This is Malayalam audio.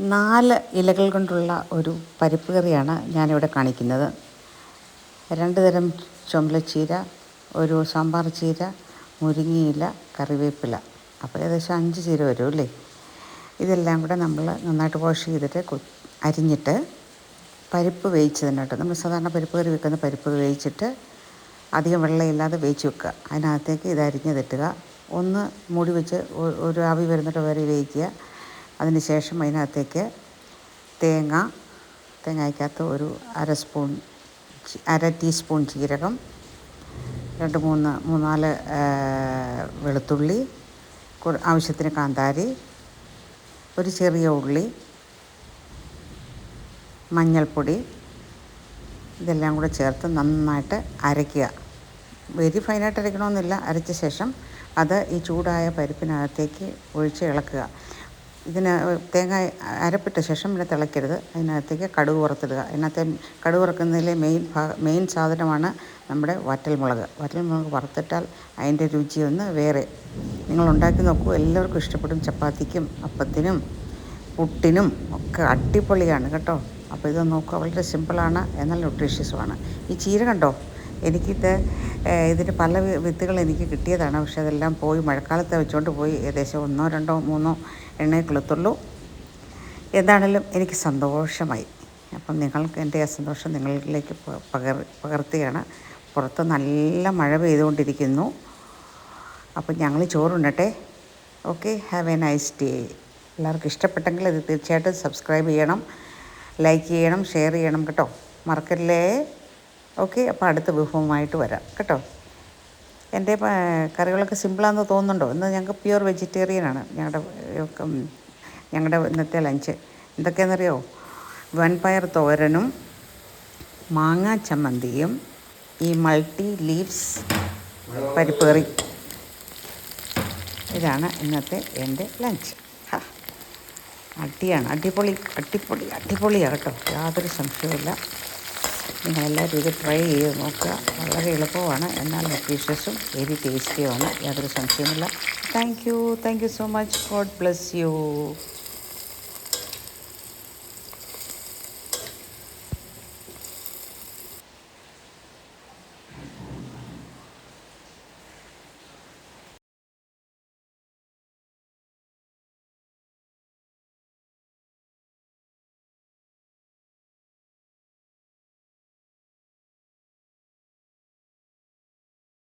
നാല് ഇലകൾ കൊണ്ടുള്ള ഒരു പരിപ്പ് കറിയാണ് ഞാനിവിടെ കാണിക്കുന്നത്. രണ്ട് തരം ചുമലച്ചീര ഒരു സാമ്പാർ ചീര മുരിങ്ങയില കറിവേപ്പില. അപ്പോൾ ഏകദേശം അഞ്ച് ചീര വരും അല്ലേ? ഇതെല്ലാം കൂടെ നമ്മൾ നന്നായിട്ട് വാഷ് ചെയ്തിട്ട് അരിഞ്ഞിട്ട് പരിപ്പ് വേവിച്ചതിനോട്ട് നമ്മൾ സാധാരണ പരിപ്പ് കറി വെക്കുന്ന പരിപ്പ് വേവിച്ചിട്ട് അധികം വെള്ളമില്ലാതെ വേവിച്ച് വെക്കുക. അതിനകത്തേക്ക് ഇത് അരിഞ്ഞതിട്ടുക. ഒന്ന് മൂടി വെച്ച് ഒരു ആവി വരുന്നിട്ട് വരെ വേവിക്കുക. അതിന് ശേഷം അതിനകത്തേക്ക് തേങ്ങ തേങ്ങയ്ക്കകത്ത് ഒരു അര സ്പൂൺ അര ടീസ്പൂൺ ജീരകം രണ്ട് മൂന്ന് മൂന്നാൽ വെളുത്തുള്ളി ആവശ്യത്തിന് കാന്താരി ഒരു ചെറിയ ഉള്ളി മഞ്ഞൾപ്പൊടി ഇതെല്ലാം കൂടെ ചേർത്ത് നന്നായിട്ട് അരയ്ക്കുക. വെരി ഫൈനായിട്ട് അരയ്ക്കണമെന്നില്ല. അരച്ച ശേഷം അത് ഈ ചൂടായ പരിപ്പിനകത്തേക്ക് ഒഴിച്ച് ഇളക്കുക. ഇതിന് തേങ്ങ അരപ്പിട്ട ശേഷം പിന്നെ തിളയ്ക്കരുത്. അതിനകത്തേക്ക് കടുക് വറുത്തിടുക. അതിനകത്തെ കടുക് വറുക്കുന്നതിലെ മെയിൻ മെയിൻ സാധനമാണ് നമ്മുടെ വറ്റൽമുളക്. വറ്റൽമുളക് വറുത്തിട്ടാൽ അതിന്റെ ഒന്ന് വേറെ. നിങ്ങൾ ഉണ്ടാക്കി നോക്കൂ. എല്ലാവർക്കും ഇഷ്ടപ്പെടും. ചപ്പാത്തിക്കും അപ്പത്തിനും പുട്ടിനും ഒക്കെ അടിപൊളിയാണ് കേട്ടോ. അപ്പോൾ ഇത് നോക്കുക വളരെ സിമ്പിളാണ്. എന്നാൽ ന്യൂട്രീഷ്യസുമാണ്. ഈ ചീര കണ്ടോ? എനിക്കിത് ഇതിന് പല വിത്തുകൾ എനിക്ക് കിട്ടിയതാണ്. പക്ഷേ അതെല്ലാം പോയി മഴക്കാലത്ത് വെച്ചുകൊണ്ട് പോയി ഏകദേശം ഒന്നോ രണ്ടോ മൂന്നോ എണ്ണേ കൊളുത്തുള്ളൂ എന്താണേലും എനിക്ക് സന്തോഷമായി. അപ്പം നിങ്ങൾക്ക് എന്റെ ആ സന്തോഷം നിങ്ങളിലേക്ക് പകർ പകർത്തുകയാണ്. പുറത്ത് നല്ല മഴ പെയ്തുകൊണ്ടിരിക്കുന്നു. അപ്പം ഞങ്ങൾ ചോറുണ്ടട്ടെ okay have a nice day. എല്ലാവർക്കും ഇഷ്ടപ്പെട്ടെങ്കിൽ ഇത് തീർച്ചയായിട്ടും സബ്സ്ക്രൈബ് ചെയ്യണം ലൈക്ക് ചെയ്യണം ഷെയർ ചെയ്യണം കേട്ടോ. മറക്കല്ലേ? ഓക്കെ അപ്പോൾ അടുത്ത വിഭവമായിട്ട് വരാം. കേട്ടോ? എന്റെ കറികളൊക്കെ സിമ്പിളാണെന്ന് തോന്നുന്നുണ്ടോ? ഇന്ന് ഞങ്ങൾക്ക് പ്യുവർ വെജിറ്റേറിയനാണ് ഞങ്ങളുടെ ഞങ്ങളുടെ ഇന്നത്തെ ലഞ്ച്. എന്തൊക്കെയാണെന്നറിയോ? വൻപയർ തോരനും മാങ്ങാ ചമ്മന്തിയും ഈ മൾട്ടി ലീവ്സ് പരിപ്പേറി ഇതാണ് ഇന്നത്തെ എന്റെ ലഞ്ച്. അടിയാണ്. അടിപൊളി അടിപൊളി അടിപൊളിയാണ് കേട്ടോ. യാതൊരു സംശയവുമില്ല. നിങ്ങളെല്ലാവരും ഇത് ട്രൈ ചെയ്ത് നോക്കുക. വളരെ എളുപ്പമാണ്. എന്നാൽ ന്യൂട്രീഷ്യസും വെരി ടേസ്റ്റിയുമാണ് യാതൊരു സംശയമില്ല thank you thank you so much God bless you